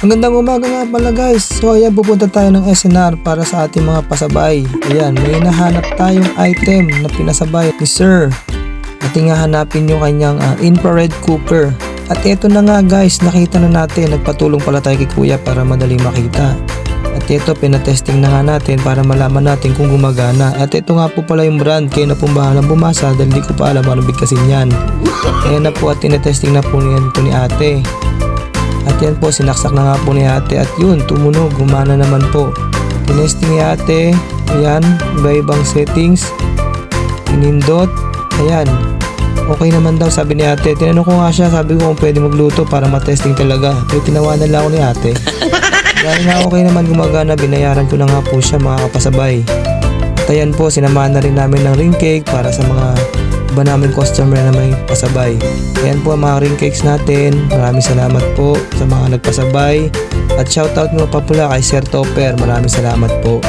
Magandang umaga nga pala guys. So ayan pupunta tayo ng SNR para sa ating mga pasabay. Ayan, may nahanap tayong item na pinasabay ni Sir. Ating hahanapin yung kanyang ah, infrared cooker. At eto na nga guys, nakita na natin. Nagpatulong pala tayo kay kuya para madali makita. At ito, pinatesting na nga natin para malaman natin kung gumagana. At ito nga po pala yung brand, kayo na pong bahalang bumasa dahil di ko pa alam anong bigkasin yan. Ayan na po at tinetesting na po niyan po ni ate. At yan po, sinaksak na nga po ni ate at yun, tumunog, gumana naman po. Tinesting ni ate, ayan, iba-ibang settings, inindot, ayan. Okay naman daw sabi ni ate. Tinanong ko nga siya, sabi ko kung pwede magluto para matesting talaga. Pero tinawanan lang ako ni ate. Dahil nga okay naman gumagana, binayaran ko na nga po siya mga kapasabay. At ayan po, sinamahan na rin namin ng ring cake para sa mga iba namin customer na may pasabay. Ayan po ang mga ring cakes natin. Maraming salamat po sa mga nagpasabay. At shoutout mo pa pula kay Sir Topper. Maraming salamat po.